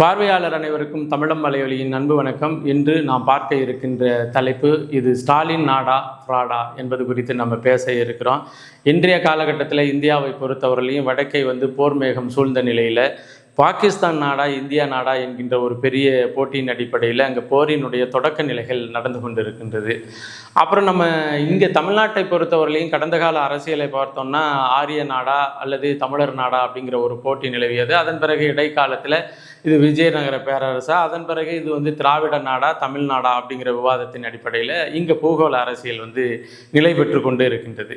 பார்வையாளர் அனைவருக்கும் தமிழம் மலையொலியின் அன்பு வணக்கம். இன்று நாம் பார்க்க இருக்கின்ற தலைப்பு இது ஸ்டாலின் நாடா ஃப்ராடா என்பது குறித்து நம்ம பேச இருக்கிறோம். இன்றைய காலகட்டத்தில் இந்தியாவை பொறுத்தவரையிலையும் வடக்கை வந்து போர் மேகம் சூழ்ந்த நிலையில் பாகிஸ்தான் நாடா இந்தியா நாடா என்கின்ற ஒரு பெரிய போட்டியின் அடிப்படையில் அங்கே போரினுடைய தொடக்க நிலைகள் நடந்து கொண்டிருக்கின்றது. அப்புறம் நம்ம இங்கே தமிழ்நாட்டை பொறுத்தவரையிலையும் கடந்த கால அரசியலை பார்த்தோம்னா ஆரிய நாடா அல்லது தமிழர் நாடா அப்படிங்கிற ஒரு போட்டி நிலவியது. அதன் பிறகு இடைக்காலத்தில் இது விஜயநகர பேரரசா அதன் பிறகு இது வந்து திராவிட நாடா தமிழ்நாடா அப்படிங்கிற விவாதத்தின் அடிப்படையில் இங்கே பூகோள அரசியல் வந்து நிலை பெற்று கொண்டு இருக்கின்றது.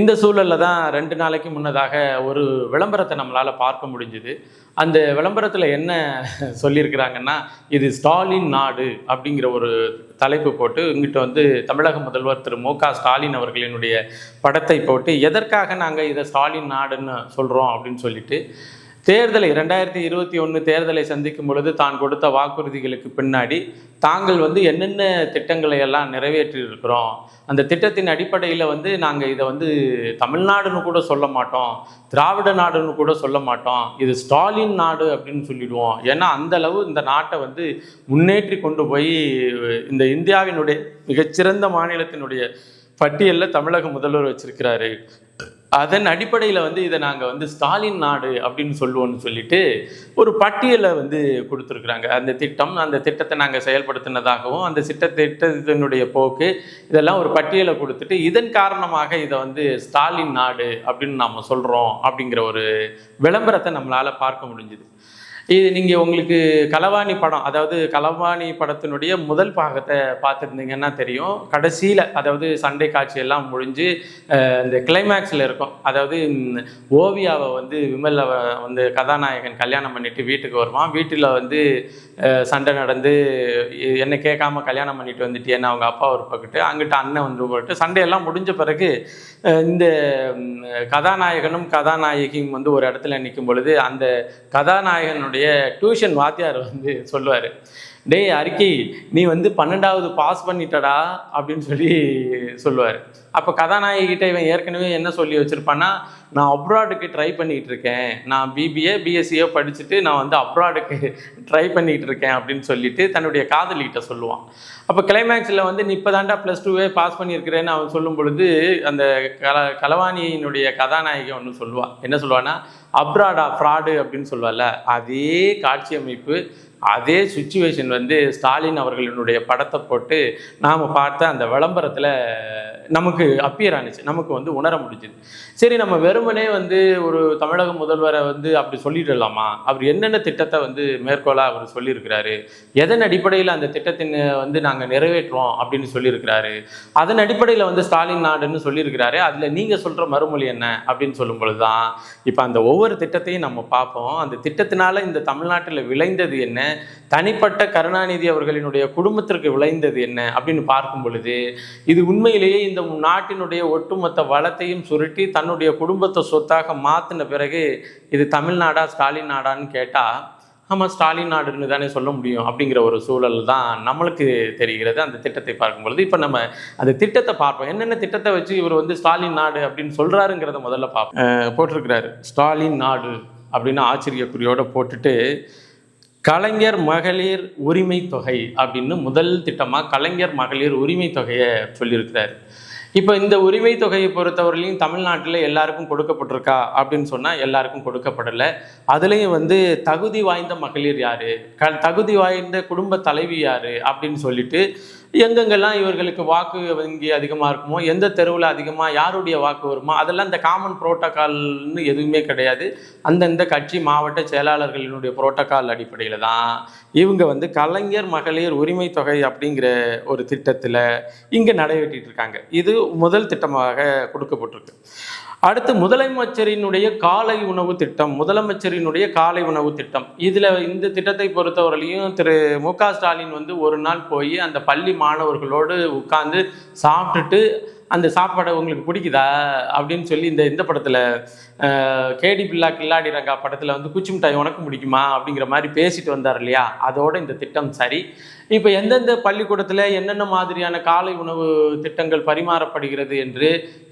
இந்த சூழலில் தான் ரெண்டு நாளைக்கு முன்னதாக ஒரு விளம்பரத்தை நம்மளால் பார்க்க முடிஞ்சுது. அந்த விளம்பரத்தில் என்ன சொல்லியிருக்கிறாங்கன்னா இது ஸ்டாலின் நாடு அப்படிங்கிற ஒரு தலைப்பு போட்டு இங்கிட்ட வந்து தமிழக முதல்வர் திரு மு க ஸ்டாலின் அவர்களினுடைய படத்தை போட்டு எதற்காக நாங்கள் இதை ஸ்டாலின் நாடுன்னு சொல்கிறோம் அப்படின்னு சொல்லிட்டு தேர்தலை ரெண்டாயிரத்தி இருபத்தி ஒன்று தேர்தலை சந்திக்கும் பொழுது தான் கொடுத்த வாக்குறுதிகளுக்கு பின்னாடி தாங்கள் வந்து என்னென்ன திட்டங்களை எல்லாம் நிறைவேற்றியிருக்கிறோம்? அந்த திட்டத்தின் அடிப்படையில் வந்து நாங்கள் இதை வந்து தமிழ்நாடுன்னு கூட சொல்ல மாட்டோம். திராவிட நாடுன்னு கூட சொல்ல மாட்டோம். இது ஸ்டாலின் நாடு அப்படின்னு சொல்லிடுவோம். ஏன்னா அந்த அளவு இந்த நாட்டை வந்து முன்னேற்றி கொண்டு போய் இந்த இந்தியாவினுடைய மிகச்சிறந்த மாநிலத்தினுடைய பட்டியலில் தமிழக முதல்வர் வச்சிருக்கிறாரு. அதன் அடிப்படையில் வந்து இதை நாங்கள் வந்து ஸ்டாலின் நாடு அப்படின்னு சொல்லுவோம்னு சொல்லிட்டு ஒரு பட்டியலை வந்து கொடுத்துருக்குறாங்க. அந்த திட்டம் அந்த திட்டத்தை நாங்கள் செயல்படுத்தினதாகவும் அந்த திட்ட திட்டத்தினுடைய போக்கு இதெல்லாம் ஒரு பட்டியலை கொடுத்துட்டு இதன் காரணமாக இதை வந்து ஸ்டாலின் நாடு அப்படின்னு நாம் சொல்கிறோம் அப்படிங்கிற ஒரு விளம்பரத்தை நம்மளால் பார்க்க முடிஞ்சுது. இது நீங்கள் உங்களுக்கு களவாணி படம் அதாவது களவாணி படத்தினுடைய முதல் பாகத்தை பார்த்துருந்தீங்கன்னா தெரியும். கடைசியில் அதாவது சண்டை காட்சி எல்லாம் முடிஞ்சு இந்த கிளைமேக்ஸில் இருக்கும். அதாவது ஓவியாவை வந்து விமலை வந்து கதாநாயகன் கல்யாணம் பண்ணிட்டு வீட்டுக்கு வருவான். வீட்டில் வந்து சண்டை நடந்து என்னை கேட்காம கல்யாணம் பண்ணிட்டு வந்துட்டியேன்னு அவங்க அப்பா ஒரு பக்கிட்டு அங்கிட்ட அண்ணன் வந்து போட்டு சண்டையெல்லாம் முடிஞ்ச பிறகு இந்த கதாநாயகனும் கதாநாயகியும் வந்து ஒரு இடத்துல நிற்கும் பொழுது அந்த கதாநாயகனுடைய டியூஷன் வாத்தியார் வந்து சொல்லுவார் டேய் அறிக்கை நீ வந்து பன்னெண்டாவது பாஸ் பண்ணிட்டடா அப்படின்னு சொல்லி சொல்லுவார். அப்போ கதாநாயகிட்ட இவன் ஏற்கனவே என்ன சொல்லி வச்சுருப்பான்னா நான் அப்ராடுக்கு ட்ரை பண்ணிகிட்டு இருக்கேன் நான் பிபிஏ பிஎஸ்சியோ படிச்சுட்டு நான் வந்து அப்ராடுக்கு ட்ரை பண்ணிகிட்டு இருக்கேன் அப்படின்னு சொல்லிட்டு தன்னுடைய காதலிகிட்ட சொல்லுவான். அப்போ கிளைமேக்ஸில் வந்து நீ இப்போ தாண்டா ப்ளஸ் டூவே பாஸ் பண்ணியிருக்கிறேன்னு அவன் சொல்லும் பொழுது அந்த கல கலவாணியினுடைய கதாநாயகி ஒன்று சொல்லுவாள் என்ன சொல்லுவான்னா அப்ராடா ஃப்ராடு அப்படின்னு சொல்லுவாள்ல. அதே காட்சி அமைப்பு அதே சுச்சுவேஷன் வந்து ஸ்டாலின் அவர்களினுடைய படத்தை போட்டு நாம் பார்த்த அந்த விளம்பரத்தில் நமக்கு அப்பியர் ஆனிச்சு. நமக்கு வந்து உணர முடிஞ்சுது. சரி நம்ம வெறுமனே வந்து ஒரு தமிழக முதல்வரை வந்து அப்படி சொல்லிடலாமா? அவர் என்னென்ன திட்டத்தை வந்து மேற்கோளாக அவர் சொல்லியிருக்கிறாரு? எதன் அடிப்படையில் அந்த திட்டத்தின் வந்து நாங்கள் நிறைவேற்றுறோம் அப்படின்னு சொல்லியிருக்கிறாரு? அதன் அடிப்படையில் வந்து ஸ்டாலின் நாடுன்னு சொல்லியிருக்கிறாரு. அதில் நீங்கள் சொல்கிற மறுமொழி என்ன அப்படின்னு சொல்லும் பொழுது தான் இப்போ அந்த ஒவ்வொரு திட்டத்தையும் நம்ம பார்ப்போம். அந்த திட்டத்தினால இந்த தமிழ்நாட்டில் விளைந்தது என்ன? தனிப்பட்ட கருணாநிதி அவர்களினுடைய குடும்பத்திற்கு விளைந்தது என்ன அப்படின்னு பார்க்கும் பொழுது இது உண்மையிலேயே இந்த நாட்டினுடைய ஒட்டுமொத்த வளத்தையும் சுருட்டி தன்னுடைய குடும்பத்தை சொத்தாக மாற்றின பிறகு இது தமிழ்நாடா ஸ்டாலின் நாடான்னு கேட்டால் ஆமாம் ஸ்டாலின் நாடுன்னு தானே சொல்ல முடியும் அப்படிங்கிற ஒரு சூழல் தான் நம்மளுக்கு தெரிகிறது. அந்த திட்டத்தை பார்க்கும் பொழுது இப்போ நம்ம அந்த திட்டத்தை பார்ப்போம். என்னென்ன திட்டத்தை வச்சு இவர் வந்து ஸ்டாலின் நாடு அப்படின்னு சொல்கிறாருங்கிறத முதல்ல பார்ப்போம். போட்டிருக்கிறாரு ஸ்டாலின் நாடு அப்படின்னு ஆச்சரியக்குறியோடு போட்டுட்டு கலைஞர் மகளிர் உரிமை தொகை அப்படின்னு முதல் திட்டமாக கலைஞர் மகளிர் உரிமை தொகையை சொல்லியிருக்கிறாரு. இப்போ இந்த உரிமை தொகையை பொறுத்தவரையிலையும் தமிழ்நாட்டில் எல்லாருக்கும் கொடுக்கப்பட்டிருக்கா அப்படின்னு சொன்னால் எல்லாருக்கும் கொடுக்கப்படலை. அதுலேயும் வந்து தகுதி வாய்ந்த மகளிர் யார்? க தகுதி வாய்ந்த குடும்ப தலைவி யார்? அப்படின்னு சொல்லிட்டு எங்கெங்கெல்லாம் இவர்களுக்கு வாக்கு வங்கி அதிகமாக இருக்குமோ எந்த தெருவில் அதிகமாக யாருடைய வாக்கு வருமோ அதெல்லாம் இந்த காமன் புரோட்டோக்கால்னு எதுவுமே கிடையாது. அந்தந்த கட்சி மாவட்ட செயலாளர்களினுடைய புரோட்டோக்கால் அடிப்படையில் தான் இவங்க வந்து கலைஞர் மகளிர் உரிமை தொகை அப்படிங்கிற ஒரு திட்டத்தில் இங்கே நடைபெற்றிட்டு இருக்காங்க. இது முதல் திட்டமாக கொடுக்கப்பட்டிருக்கு. அடுத்து முதலமைச்சரினுடைய காலை உணவு திட்டம் முதலமைச்சரினுடைய காலை உணவு திட்டம். இதில் இந்த திட்டத்தை பொறுத்தவரையிலையும் திரு மு க ஸ்டாலின் வந்து ஒரு நாள் போய் அந்த பள்ளி மாணவர்களோடு உட்கார்ந்து சாப்பிட்டுட்டு அந்த சாப்பாடை உங்களுக்கு பிடிக்குதா? அப்படின்னு சொல்லி இந்த இந்த படத்தில் கேடி பில்லா கில்லாடி ரங்கா படத்தில் வந்து குச்சி மிட்டாய் உனக்கு பிடிக்குமா? அப்படிங்கிற மாதிரி பேசிட்டு வந்தார் இல்லையா? அதோட இந்த திட்டம் சரி. இப்போ எந்தெந்த பள்ளிக்கூடத்தில் என்னென்ன மாதிரியான காலை உணவு திட்டங்கள் பரிமாறப்படுகிறது என்று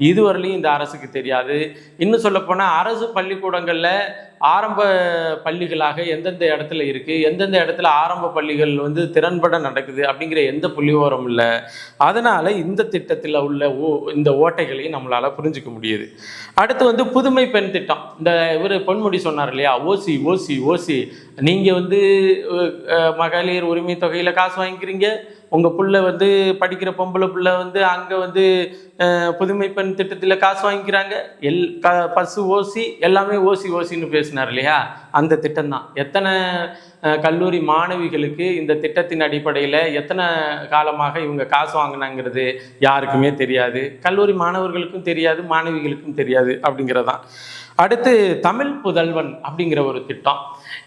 இதுவரையிலையும் இந்த அரசுக்கு தெரியாது. இன்னும் சொல்லப்போனால் அரசு பள்ளிக்கூடங்களில் ஆரம்ப பள்ளிகளாக எந்தெந்த இடத்துல இருக்குது எந்தெந்த இடத்துல ஆரம்ப பள்ளிகள் வந்து திறன்பட நடக்குது அப்படிங்கிற எந்த புள்ளிவோரம் இல்லை. அதனால் இந்த திட்டத்தில் உள்ள ஓ இந்த ஓட்டைகளையும் நம்மளால் புரிஞ்சுக்க முடியுது. அடுத்து வந்து புதுமை பெண் திட்டம். இந்த இவர் பொன்முடி சொன்னார் இல்லையா? ஓசி ஓசி ஓசி. நீங்கள் வந்து மகளிர் உரிமை தொகையில் காசு வாங்கிக்கிறீங்க. உங்கள் பிள்ளை வந்து படிக்கிற பொம்பளை பிள்ளை வந்து அங்கே வந்து புதுமைப்பெண் புதுமை பெண் திட்டத்தில் காசு வாங்கிக்கிறாங்க. எல் க பசு ஓசி எல்லாமே ஓசி ஓசின்னு பேசினார் இல்லையா? அந்த திட்டம் தான். எத்தனை கல்லூரி மாணவிகளுக்கு இந்த திட்டத்தின் அடிப்படையில் எத்தனை காலமாக இவங்க காசு வாங்கினாங்கிறது யாருக்குமே தெரியாது. கல்லூரி மாணவர்களுக்கும் தெரியாது மாணவிகளுக்கும் தெரியாது அப்படிங்கிறதான். அடுத்து தமிழ் புதல்வன் அப்படிங்கிற ஒரு திட்டம்.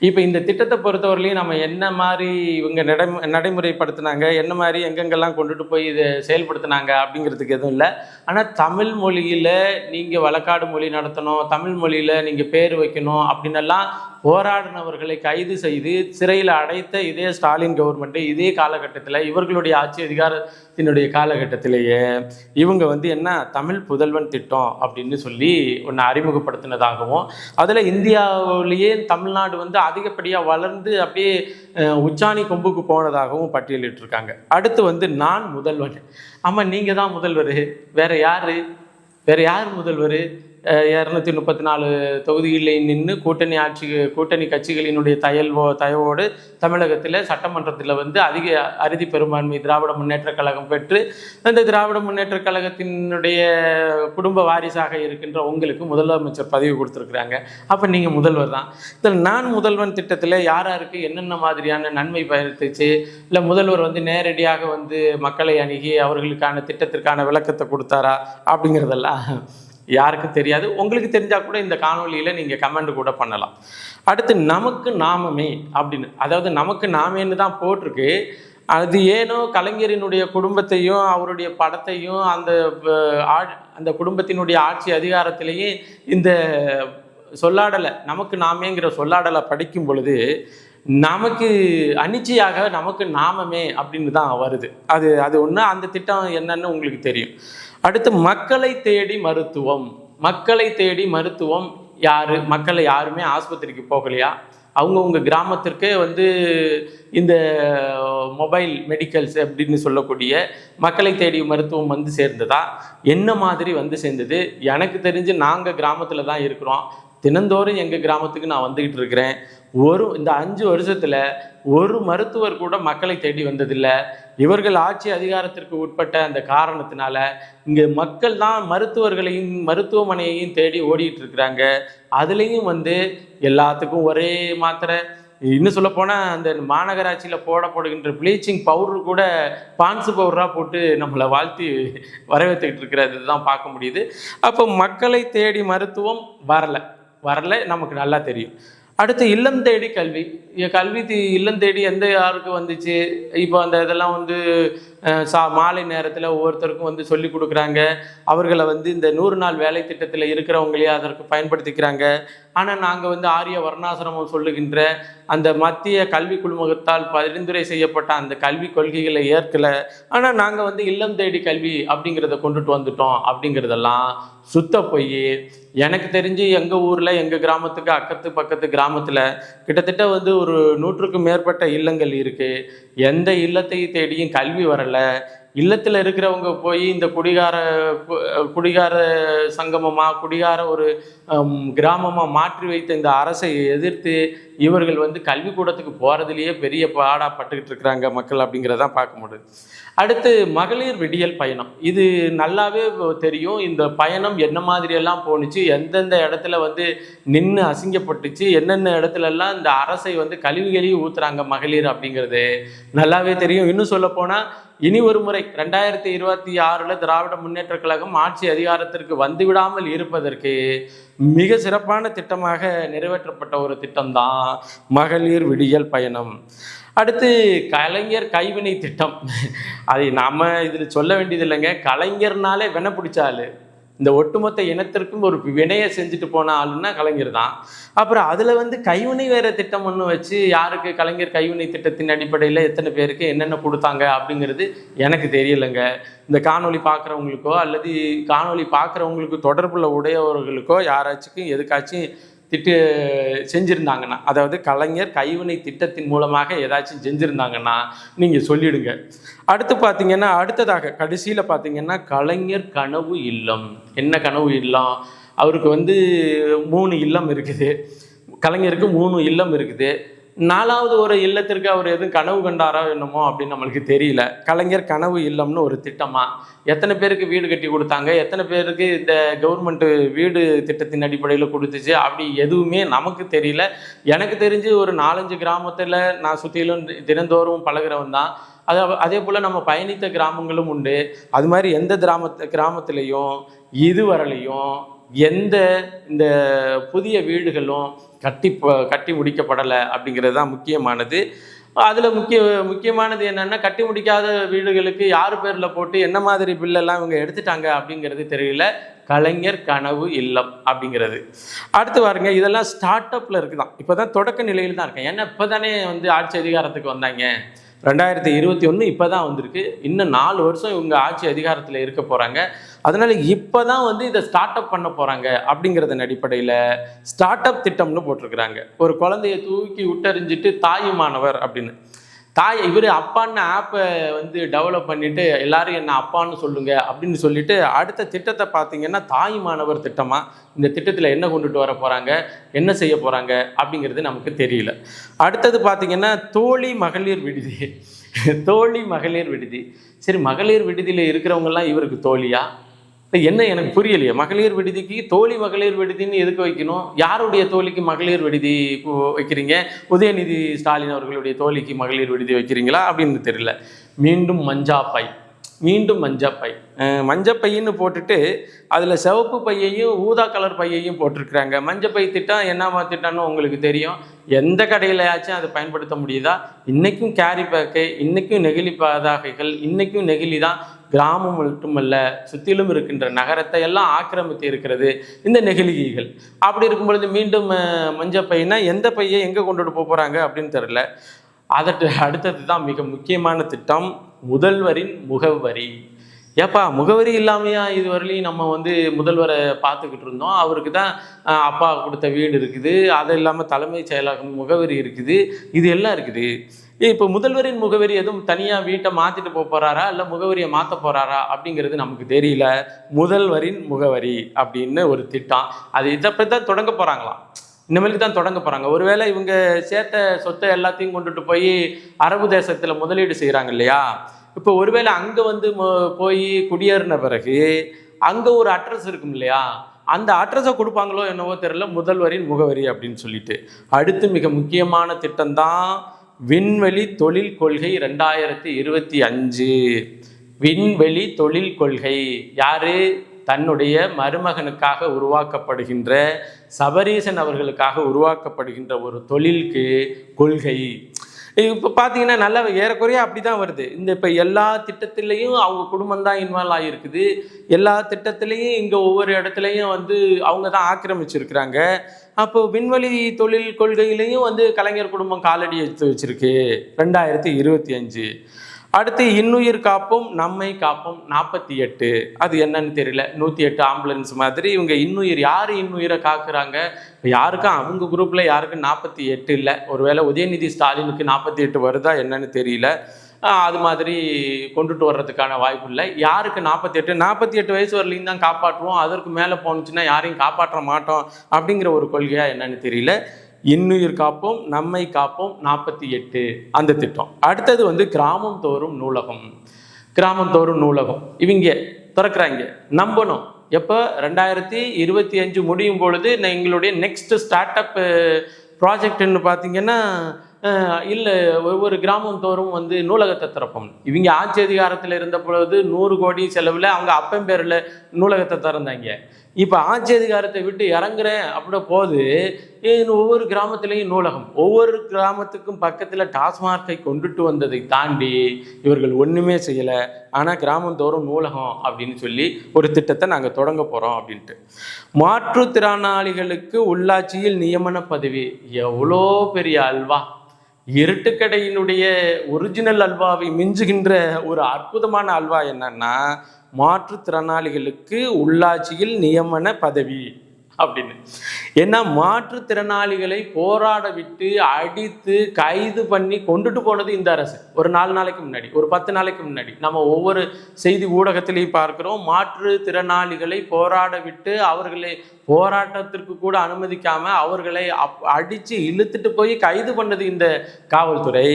இப்போ இந்த திட்டத்தை பொறுத்தவரையிலையும் நம்ம என்ன மாதிரி இவங்க நடை நடைமுறைப்படுத்தினாங்க என்ன மாதிரி எங்கெங்கெல்லாம் கொண்டுட்டு போய் இதை செயல்படுத்தினாங்க அப்படிங்கிறதுக்கு எதுவும் இல்லை. ஆனால் தமிழ் மொழியில் நீங்கள் வழக்காடு மொழி நடத்தணும் தமிழ் மொழியில் நீங்கள் பேர் வைக்கணும் அப்படின்னெல்லாம் போராடினவர்களை கைது செய்து சிறையில் அடைத்த இதே ஸ்டாலின் கவர்மெண்ட்டு இதே காலகட்டத்தில் இவர்களுடைய ஆட்சி அதிகாரத்தினுடைய காலகட்டத்திலேயே இவங்க வந்து என்ன தமிழ் புதல்வன் திட்டம் அப்படின்னு சொல்லி ஒன்று அறிமுகப்படுத்தினதாகவும் அதில் இந்தியாவிலேயே தமிழ்நாடு வந்து அதிகப்படியாக வளர்ந்து அப்படியே உச்சாணி கொம்புக்கு போனதாகவும் பட்டியலிட்டிருக்காங்க. அடுத்து வந்து நான் முதல்வன். ஆமாம் நீங்கள் தான் முதல்வர். வேறு யார்? வேறு யார் முதல்வர்? இரநூத்தி முப்பத்தி நாலு தொகுதிகளில் நின்று கூட்டணி ஆட்சி கூட்டணி கட்சிகளினுடைய தயல்வோ தயவோடு தமிழகத்தில் சட்டமன்றத்தில் வந்து அதிக அறுதி பெரும்பான்மை திராவிட முன்னேற்றக் கழகம் பெற்று அந்த திராவிட முன்னேற்றக் கழகத்தினுடைய குடும்ப வாரிசாக இருக்கின்ற உங்களுக்கு முதலமைச்சர் பதவி கொடுத்துருக்குறாங்க. அப்போ நீங்கள் முதல்வர் தான். இதில் நான் முதல்வன் திட்டத்தில் யார் யாருக்கு என்னென்ன மாதிரியான நன்மை பயத்துச்சு இல்லை முதல்வர் வந்து நேரடியாக வந்து மக்களை அணுகி அவர்களுக்கான திட்டத்திற்கான விளக்கத்தை கொடுத்தாரா? அப்படிங்கிறதெல்லாம். யாருக்கும் தெரியாது. உங்களுக்கு தெரிஞ்சால் கூட இந்த காணொலியில் நீங்கள் கமெண்ட் கூட பண்ணலாம். அடுத்து நமக்கு நாமமே அப்படின்னு. அதாவது நமக்கு நாமேன்னு தான் போட்டிருக்கு. அது ஏனோ கலைஞரினுடைய குடும்பத்தையும் அவருடைய படத்தையும் அந்த அந்த குடும்பத்தினுடைய ஆட்சி அதிகாரத்திலையும் இந்த சொல்லாடலை நமக்கு நாமேங்கிற சொல்லாடலை படிக்கும் பொழுது நமக்கு அனிச்சையாக நமக்கு நாமமே அப்படின்னு தான் வருது. அது அது ஒன்று அந்த திட்டம் என்னன்னு உங்களுக்கு தெரியும். அடுத்து மக்களை தேடி மருத்துவம். மக்களை தேடி மருத்துவம் யாரு? மக்களை யாருமே ஆஸ்பத்திரிக்கு போகலையா? அவங்கவுங்க கிராமத்திற்கே வந்து இந்த மொபைல் மெடிக்கல்ஸ் அப்படின்னு சொல்லக்கூடிய மக்களை தேடி மருத்துவம் வந்து சேர்ந்ததா? என்ன மாதிரி வந்து சேர்ந்தது? எனக்கு தெரிஞ்சு நாங்கள் கிராமத்தில் தான் இருக்கிறோம். தினந்தோறும் எங்கள் கிராமத்துக்கு நான் வந்துக்கிட்டு இருக்கிறேன். ஒரு இந்த அஞ்சு வருஷத்தில் ஒரு மருத்துவர் கூட மக்களை தேடி வந்ததில்லை. இவர்கள் ஆட்சி அதிகாரத்திற்கு உட்பட்ட அந்த காரணத்தினால இங்கே மக்கள் தான் மருத்துவர்களையும் மருத்துவமனையையும் தேடி ஓடிட்டு இருக்கிறாங்க. அதுலேயும் வந்து எல்லாத்துக்கும் ஒரே மாத்திரை. இன்னும் சொல்லப்போனால் அந்த மாநகராட்சியில் போடப்படுகின்ற ப்ளீச்சிங் பவுடர் கூட பான்சு பவுடராக போட்டு நம்மளை வாழ்த்தி வரவேற்றுக்கிட்டு இருக்கிறது. தான் பார்க்க முடியுது. அப்போ மக்களை தேடி மருத்துவம் வரலை. வரல நமக்கு நல்லா தெரியும். அடுத்து இல்லம் தேடி கல்வி. கல்வி இல்லம் தேடி எந்த யாருக்கு வந்துச்சு? இப்போ அந்த இதெல்லாம் வந்து சா மாலை நேரத்தில் ஒவ்வொருத்தருக்கும் வந்து சொல்லி கொடுக்குறாங்க. அவர்களை வந்து இந்த நூறு நாள் வேலை திட்டத்தில் இருக்கிறவங்களே அதற்கு பயன்படுத்திக்கிறாங்க. ஆனால் நாங்கள் வந்து ஆரிய வர்ணாசிரமம் சொல்லுகின்ற அந்த மத்திய கல்வி குழுமகத்தால் பரிந்துரை செய்யப்பட்ட அந்த கல்வி கொள்கைகளை ஏற்கலை. ஆனால் நாங்கள் வந்து இல்லம் தேடி கல்வி அப்படிங்கிறத கொண்டுட்டு வந்துட்டோம் அப்படிங்கிறதெல்லாம் சுத்த போய். எனக்கு தெரிஞ்சு எங்கள் ஊரில் எங்கள் கிராமத்துக்கு அக்கத்து பக்கத்து கிராமத்தில் கிட்டத்தட்ட வந்து ஒரு நூற்றுக்கும் மேற்பட்ட இல்லங்கள் இருக்குது எந்த இல்லத்தை தேடியும் கல்வி வரலை. இல்லத்தில் இருக்கிறவங்க போய் இந்த குடிகார கு- குடிகார சங்கமமாக குடிகார ஒரு கிராமமாக மாற்றி வைத்த இந்த அரசை எதிர்த்து இவர்கள் வந்து கல்விக்கூடத்துக்கு போகிறதுலேயே பெரிய பாடாப்பட்டுக்கிட்டு இருக்கிறாங்க மக்கள் அப்படிங்கிறதான் பார்க்க முடியுது. அடுத்து மகளிர் விடியல் பயணம். இது நல்லாவே தெரியும். இந்த பயணம் என்ன மாதிரியெல்லாம் போணுச்சு எந்தெந்த இடத்துல வந்து நின்று அசிங்கப்பட்டுச்சு என்னென்ன இடத்துல எல்லாம் இந்த அரசை வந்து கழிவுகளையும் கழுவி ஊத்துறாங்க மகளிர் அப்படிங்கிறது நல்லாவே தெரியும். இன்னும் சொல்ல போனால் இனி ஒரு முறை ரெண்டாயிரத்தி இருபத்தி ஆறில் திராவிட முன்னேற்ற கழகம் ஆட்சி அதிகாரத்திற்கு வந்துவிடாமல் இருப்பதற்கு மிக சிறப்பான திட்டமாக நிறைவேற்றப்பட்ட ஒரு திட்டம்தான் மகளிர் விடியல் பயணம். அடுத்து கலைஞர் கைவினை திட்டம். அதை நாம இதில் சொல்ல வேண்டியது இல்லைங்க கலைஞர்னாலே வென பிடிச்சாலு இந்த ஒட்டுமொத்த இனத்திற்கும் ஒரு வினையை செஞ்சுட்டு போன ஆளுன்னா கலைஞர் தான். அப்புறம் அதில் வந்து கைவினை வேற திட்டம் ஒன்று வச்சு யாருக்கு கலைஞர் கைவினை திட்டத்தின் அடிப்படையில் எத்தனை பேருக்கு என்னென்ன கொடுத்தாங்க அப்படிங்கிறது எனக்கு தெரியலைங்க. இந்த காணொளி பார்க்குறவங்களுக்கோ அல்லது காணொளி பார்க்குறவங்களுக்கு தொடர்புள்ள உடையவர்களுக்கோ யாராச்சுக்கும் எதுக்காச்சும் திட்டு செஞ்சுருந்தாங்கன்னா அதாவது கலைஞர் கைவினை திட்டத்தின் மூலமாக ஏதாச்சும் செஞ்சுருந்தாங்கன்னா நீங்கள் சொல்லிடுங்க. அடுத்து பார்த்தீங்கன்னா அடுத்ததாக கடைசியில் பார்த்தீங்கன்னா கலைஞர் கனவு இல்லம். என்ன கனவு இல்லம்? அவருக்கு வந்து மூணு இல்லம் இருக்குது. கலைஞருக்கு மூணு இல்லம் இருக்குது. நாலாவது ஒரு இல்லத்திற்கு அவர் எதுவும் கனவு கண்டாரோ என்னமோ அப்படின்னு நம்மளுக்கு தெரியல. கலைஞர் கனவு இல்லம்னு ஒரு திட்டமா? எத்தனை பேருக்கு வீடு கட்டி கொடுத்தாங்க? எத்தனை பேருக்கு இந்த கவர்மெண்ட் வீடு திட்டத்தின் அடிப்படையில் கொடுத்துச்சு? அப்படி எதுவுமே நமக்கு தெரியல. எனக்கு தெரிஞ்சு ஒரு நாலஞ்சு கிராமத்தில் நான் சுற்றிலும் தினந்தோறும் பழகுறவன் தான். அது அதே போல் நம்ம பயணித்த கிராமங்களும் உண்டு. அது மாதிரி எந்த கிராமத்து கிராமத்துலேயும் இதுவரையிலையும் எந்த இந்த புதிய வீடுகளும் கட்டி கட்டி முடிக்கப்படலை அப்படிங்கிறது தான் முக்கியமானது. அதில் முக்கிய முக்கியமானது என்னென்னா கட்டி முடிக்காத வீடுகளுக்கு யார் பேரில் போட்டு என்ன மாதிரி பில்லெல்லாம் இவங்க எடுத்துட்டாங்க அப்படிங்கிறது தெரியல. கலைஞர் கனவு இல்லம் அப்படிங்கிறது. அடுத்து பாருங்க இதெல்லாம் ஸ்டார்ட் அப்பில் இருக்குதான். இப்போ தான் தொடக்க நிலையில் தான் இருக்கேன். ஏன்னா இப்போ தானே வந்து ஆட்சி அதிகாரத்துக்கு வந்தாங்க. ரெண்டாயிரத்தி இருபத்தி ஒன்று இப்போ தான் வந்திருக்கு. இன்னும் நாலு வருஷம் இவங்க ஆட்சி அதிகாரத்தில் இருக்க போகிறாங்க அதனால் இப்போ தான் வந்து இதை ஸ்டார்ட் அப் பண்ண போகிறாங்க அப்படிங்கிறதன் அடிப்படையில் ஸ்டார்ட் அப் திட்டம்னு போட்டிருக்கிறாங்க. ஒரு குழந்தைய தூக்கி விட்டறிஞ்சிட்டு தாயுமானவர் அப்படின்னு. தாய் இவர் அப்பான்னு ஆப்பை வந்து டெவலப் பண்ணிட்டு எல்லாரும் என்ன அப்பான்னு சொல்லுங்க அப்படின்னு சொல்லிட்டு அடுத்த திட்டத்தை பார்த்தீங்கன்னா தாயுமானவர் திட்டமாக இந்த திட்டத்தில் என்ன கொண்டுட்டு வர போகிறாங்க என்ன செய்ய போகிறாங்க அப்படிங்கிறது நமக்கு தெரியல. அடுத்தது பார்த்தீங்கன்னா தோழி மகளிர் விடுதி. தோழி மகளிர் விடுதி. சரி மகளிர் விடுதியில் இருக்கிறவங்கெல்லாம் இவருக்கு தோழியா? என்ன எனக்கு புரியலையே? மகளிர் விடுதிக்கு தோழி மகளிர் விடுதின்னு எதுக்கு வைக்கணும்? யாருடைய தோழிக்கு மகளிர் விடுதி வைக்கிறீங்க? உதயநிதி ஸ்டாலின் அவர்களுடைய தோழிக்கு மகளிர் விடுதி வைக்கிறீங்களா? அப்படின்னு தெரியல. மீண்டும் மஞ்சாப்பை. மீண்டும் மஞ்சப்பை. மஞ்சப்பையின்னு மஞ்சப்பைன்னு போட்டுட்டு அதில் சிவப்பு பையையும் ஊதா கலர் பையையும் போட்டிருக்கிறாங்க. மஞ்சப்பை திட்டம் என்னமா திட்டம்னு உங்களுக்கு தெரியும். எந்த கடையிலையாச்சும் அதை பயன்படுத்த முடியுதா? இன்றைக்கும் கேரி பேக்கு இன்றைக்கும் நெகிழி பதாகைகள் இன்றைக்கும் நெகிழி தான் கிராமம் மட்டுமல்ல சுற்றிலும் இருக்கின்ற நகரத்தை எல்லாம் ஆக்கிரமித்து இருக்கிறது இந்த நெகிழிகள். அப்படி இருக்கும் பொழுது மீண்டும் அஹ், மஞ்சப்பைனா எந்த பையை எங்கே கொண்டுட்டு போக போகிறாங்க அப்படின்னு தெரில அதற்கு அடுத்தது தான் மிக முக்கியமான திட்டம். முதல்வரின் முகவரி. ஏப்பா முகவரி இல்லாமையா இதுவரையிலையும் நம்ம வந்து முதல்வரை பார்த்துக்கிட்டு இருந்தோம். அவருக்கு தான் அப்பா கொடுத்த வீடு இருக்குது. அது இல்லாமல் தலைமைச் செயலகம் முகவரி இருக்குது. இது எல்லாம் இருக்குது. இப்போ முதல்வரின் முகவரி எதுவும் தனியாக வீட்டை மாற்றிட்டு போக போகிறாரா இல்லை முகவரியை மாற்ற போகிறாரா அப்படிங்கிறது நமக்கு தெரியல. முதல்வரின் முகவரி அப்படின்னு ஒரு திட்டம். அது இதை பற்றி தான் தொடங்க போகிறாங்களாம் இனிமேலுக்கு தான் தொடங்க போகிறாங்க ஒருவேளை இவங்க சேர்த்த சொத்தை எல்லாத்தையும் கொண்டுட்டு போய் அரபு தேசத்தில் முதலீடு செய்கிறாங்க இல்லையா? இப்போ ஒருவேளை அங்கே வந்து போய் குடியேறின பிறகு அங்கே ஒரு அட்ரஸ் இருக்கும் இல்லையா? அந்த அட்ரஸை கொடுப்பாங்களோ என்னவோ தெரியல முதல்வரின் முகவரி அப்படின்னு சொல்லிட்டு. அடுத்து மிக முக்கியமான திட்டம்தான் விண்வெளி தொழில் கொள்கை ரெண்டாயிரத்தி இருபத்தி அஞ்சு. விண்வெளி தொழில் கொள்கை யாரு? தன்னுடைய மருமகனுக்காக உருவாக்கப்படுகின்ற சபரீசன் அவர்களுக்காக உருவாக்கப்படுகின்ற ஒரு தொழிலுக்கு கொள்கை. இப்போ பார்த்தீங்கன்னா நல்லா ஏறக்குறைய அப்படி தான் வருது. இந்த இப்போ எல்லா திட்டத்திலையும் அவங்க குடும்பம் தான் இன்வால்வ் ஆகியிருக்குது. எல்லா திட்டத்திலையும் இங்கே ஒவ்வொரு இடத்துலையும் வந்து அவங்க தான் ஆக்கிரமிச்சிருக்கிறாங்க. அப்போ விண்வெளி தொழில் கொள்கையிலையும் வந்து கலைஞர் குடும்பம் காலடி எடுத்து வச்சிருக்கு. ரெண்டாயிரத்தி இருபத்தி அஞ்சு. அடுத்து இன்னுயிர் காப்போம் நம்மை காப்போம். நாற்பத்தி எட்டு. அது என்னன்னு தெரியல. நூற்றி எட்டு ஆம்புலன்ஸ் மாதிரி இவங்க இன்னுயிர் யார் இன்னுயிரை காக்குறாங்க? இப்போ யாருக்கும் அவங்க குரூப்பில் யாருக்கும் நாற்பத்தி எட்டு இல்லை? ஒருவேளை உதயநிதி ஸ்டாலினுக்கு நாற்பத்தி எட்டு வருதா என்னன்னு தெரியல. அது மாதிரி கொண்டுட்டு வர்றதுக்கான வாய்ப்பு இல்லை. யாருக்கு நாற்பத்தி எட்டு? நாற்பத்தி எட்டு வயசு வரலையும் தான் காப்பாற்றுவோம். அதற்கு மேலே போணுச்சுன்னா யாரையும் காப்பாற்ற மாட்டோம் அப்படிங்கிற ஒரு கொள்கையாக என்னன்னு தெரியல. இன்னுயிர் காப்போம் நம்மை காப்போம் நாற்பத்தி எட்டு. அந்த திட்டம். அடுத்தது வந்து கிராமம் தோறும் நூலகம். கிராமம் தோறும் நூலகம். இவங்க திறக்கிறாங்க. நம்பணும். எப்போ? ரெண்டாயிரத்தி இருபத்தி அஞ்சு முடியும் பொழுது நான் எங்களுடைய நெக்ஸ்ட் ஸ்டார்ட் அப் ப்ராஜெக்ட்னு பார்த்தீங்கன்னா இல்லை ஒவ்வொரு கிராமம் தோறும் வந்து நூலகத்தை திறப்போம். இவங்க ஆட்சி அதிகாரத்தில் இருந்த பொழுது நூறு கோடி செலவில் அவங்க அப்பன் பேரில் நூலகத்தை திறந்தாங்க. இப்போ ஆட்சி அதிகாரத்தை விட்டு இறங்குறேன் அப்படின்ற போது ஏன் ஒவ்வொரு கிராமத்திலையும் நூலகம்? ஒவ்வொரு கிராமத்துக்கும் பக்கத்தில் டாஸ்மார்க்கை கொண்டுட்டு வந்ததை தாண்டி இவர்கள் ஒன்றுமே செய்யலை. ஆனால் கிராமந்தோறும் நூலகம் அப்படின்னு சொல்லி ஒரு திட்டத்தை நாங்கள் தொடங்க போகிறோம் அப்படின்ட்டு. மாற்றுத்திறனாளிகளுக்கு உள்ளாட்சியில் நியமன பதவி எவ்வளோ பெரிய அல்வா? இருட்டுக்கடையினுடைய ஒரிஜினல் அல்வாவை மிஞ்சுகின்ற ஒரு அற்புதமான அல்வா என்னன்னா மாற்றுத்திறனாளிகளுக்கு உள்ளாட்சியில் நியமன பதவி. அப்படின்னு. ஏன்னா மாற்றுத்திறனாளிகளை போராட விட்டு அடித்து கைது பண்ணி கொண்டுட்டு போனது இந்த அரசு. ஒரு நாலு நாளைக்கு முன்னாடி ஒரு பத்து நாளைக்கு முன்னாடி. நம்ம ஒவ்வொரு செய்தி ஊடகத்திலையும் பார்க்கிறோம் மாற்றுத்திறனாளிகளை போராட விட்டு அவர்களை போராட்டத்திற்கு கூட அனுமதிக்காம அவர்களை அப் அடித்து இழுத்துட்டு போய் கைது பண்ணது இந்த காவல்துறை.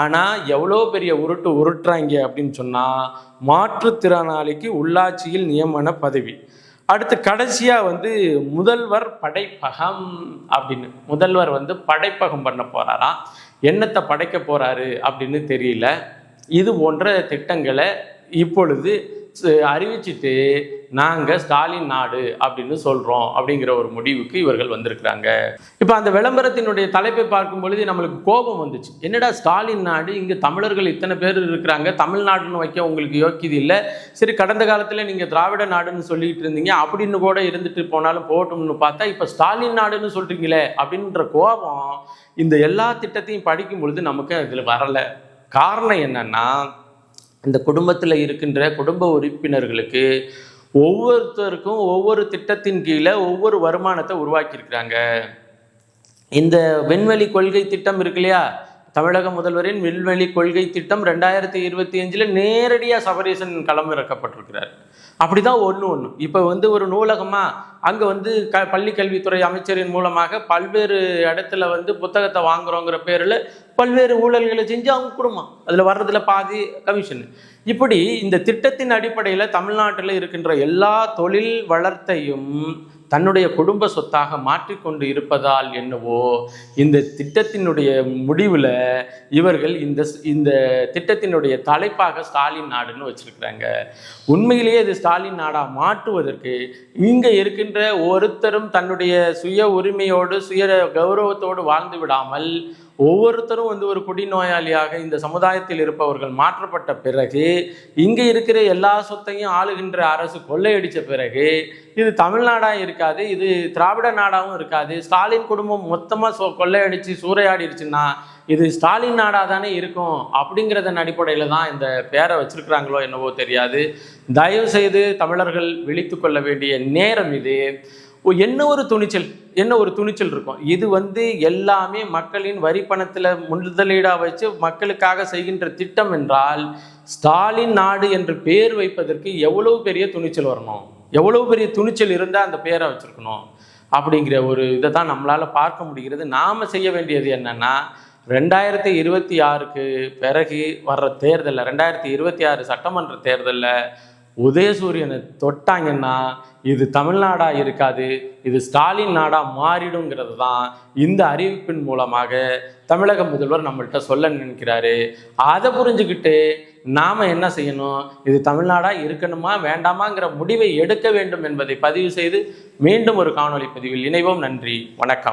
ஆனால் எவ்வளோ பெரிய உருட்டு உருட்டுறாங்க அப்படின்னு சொன்னால் மாற்றுத்திறனாளிக்கு உள்ளாட்சியில் நியமன பதவி. அடுத்து கடைசியாக வந்து முதல்வர் படைப்பகம் அப்படின்னு. முதல்வர் வந்து படைப்பகம் பண்ண போகிறாராம் என்னத்தை படைக்க போகிறாரு அப்படின்னு தெரியல. இது போன்ற திட்டங்களை இப்பொழுது அறிவிச்சிட்டு நாங்கள் ஸ்டாலின் நாடு அப்படின்னு சொல்கிறோம் அப்படிங்கிற ஒரு முடிவுக்கு இவர்கள் வந்திருக்கிறாங்க. இப்போ அந்த விளம்பரத்தினுடைய தலைப்பை பார்க்கும் பொழுது நம்மளுக்கு கோபம் வந்துச்சு. என்னடா ஸ்டாலின் நாடு இங்கே தமிழர்கள் இத்தனை பேர் இருக்கிறாங்க தமிழ்நாடுன்னு வைக்க உங்களுக்கு யோக்கியது இல்லை. சரி கடந்த காலத்தில் நீங்கள் திராவிட நாடுன்னு சொல்லிட்டு இருந்தீங்க அப்படின்னு கூட இருந்துட்டு போனாலும் போகட்டும்னு பார்த்தா இப்போ ஸ்டாலின் நாடுன்னு சொல்கிறீங்களே அப்படின்ற கோபம் இந்த எல்லா திட்டத்தையும் படிக்கும் பொழுது நமக்கு அதில் வரலை. காரணம் என்னென்னா இந்த குடும்பத்தில் இருக்கின்ற குடும்ப உறுப்பினர்களுக்கு ஒவ்வொருத்தருக்கும் ஒவ்வொரு திட்டத்தின் கீழே ஒவ்வொரு வருமானத்தை உருவாக்கியிருக்கிறாங்க. இந்த விண்வெளி கொள்கை திட்டம் இருக்கு இல்லையா? தமிழக முதல்வரின் விண்வெளி கொள்கை திட்டம் ரெண்டாயிரத்தி இருபத்தி அஞ்சில் நேரடியாக சபரீசன் அப்படி அப்படிதான் ஒன்று ஒன்று இப்போ வந்து ஒரு நூலகமாக அங்கே வந்து க பள்ளி கல்வித்துறை அமைச்சரின் மூலமாக பல்வேறு இடத்துல வந்து புத்தகத்தை வாங்குறோங்கிற பேரில் பல்வேறு ஊழல்களை செஞ்சு அவங்க குடும்பம். அதில் வர்றதுல பாதி கமிஷன் இப்படி இந்த திட்டத்தின் அடிப்படையில் தமிழ்நாட்டில் இருக்கின்ற எல்லா தொழில் வளர்த்தையும் தன்னுடைய குடும்ப சொத்தாக மாற்றிக்கொண்டு இருப்பதால் என்னவோ இந்த திட்டத்தினுடைய முடிவில் இவர்கள் இந்த இந்த திட்டத்தினுடைய தலைப்பாக ஸ்டாலின் நாடுன்னு வச்சிருக்கிறாங்க. உண்மையிலேயே இது ஸ்டாலின் நாடாக மாற்றுவதற்கு இங்கே இருக்கின்ற ஒருத்தரும் தன்னுடைய சுய உரிமையோடு சுய கௌரவத்தோடு வாழ்ந்து விடாமல் ஒவ்வொருத்தரும் வந்து ஒரு குடிநோயாளியாக இந்த சமுதாயத்தில் இருப்பவர்கள் மாற்றப்பட்ட பிறகு இங்கே இருக்கிற எல்லா சொத்தையும் ஆளுகின்ற அரசு கொள்ளையடித்த பிறகு இது தமிழ்நாடாக இருக்காது இது திராவிட நாடாகவும் இருக்காது. ஸ்டாலின் குடும்பம் மொத்தமாக சொ கொள்ளையடித்து சூறையாடிடுச்சுன்னா இது ஸ்டாலின் நாடாக தானே இருக்கும் அப்படிங்கிறதன் அடிப்படையில் தான் இந்த பேரை வச்சிருக்கிறாங்களோ என்னவோ தெரியாது. தயவு செய்து தமிழர்கள் விழித்து கொள்ள வேண்டிய நேரம் இது. என்ன ஒரு துணிச்சல்? என்ன ஒரு துணிச்சல் இருக்கும்? இது வந்து எல்லாமே மக்களின் வரி பணத்தில் முதலீடாக வச்சு மக்களுக்காக செய்கின்ற திட்டம் என்றால் ஸ்டாலின் நாடு என்று பெயர் வைப்பதற்கு எவ்வளவு பெரிய துணிச்சல் வரணும்? எவ்வளவு பெரிய துணிச்சல் இருந்தால் அந்த பேரை வச்சுருக்கணும்? அப்படிங்கிற ஒரு இதை தான் நம்மளால் பார்க்க முடிகிறது. நாம் செய்ய வேண்டியது என்னென்னா ரெண்டாயிரத்தி இருபத்தி ஆறுக்கு பிறகு வர்ற தேர்தலில் ரெண்டாயிரத்தி இருபத்தி ஆறு சட்டமன்ற தேர்தலில் உதயசூரியனை தொட்டாங்கன்னா இது தமிழ்நாடாக இருக்காது இது ஸ்டாலின் நாடாக மாறிடுங்கிறது தான் இந்த அறிவிப்பின் மூலமாக தமிழக முதல்வர் நம்மள்கிட்ட சொல்ல நினைக்கிறாரு. அதை புரிஞ்சுக்கிட்டு நாம் என்ன செய்யணும்? இது தமிழ்நாடாக இருக்கணுமா வேண்டாமாங்கிற முடிவை எடுக்க வேண்டும் என்பதை பதிவு செய்து மீண்டும் ஒரு காணொளி பதிவில் இணைவோம். நன்றி வணக்கம்.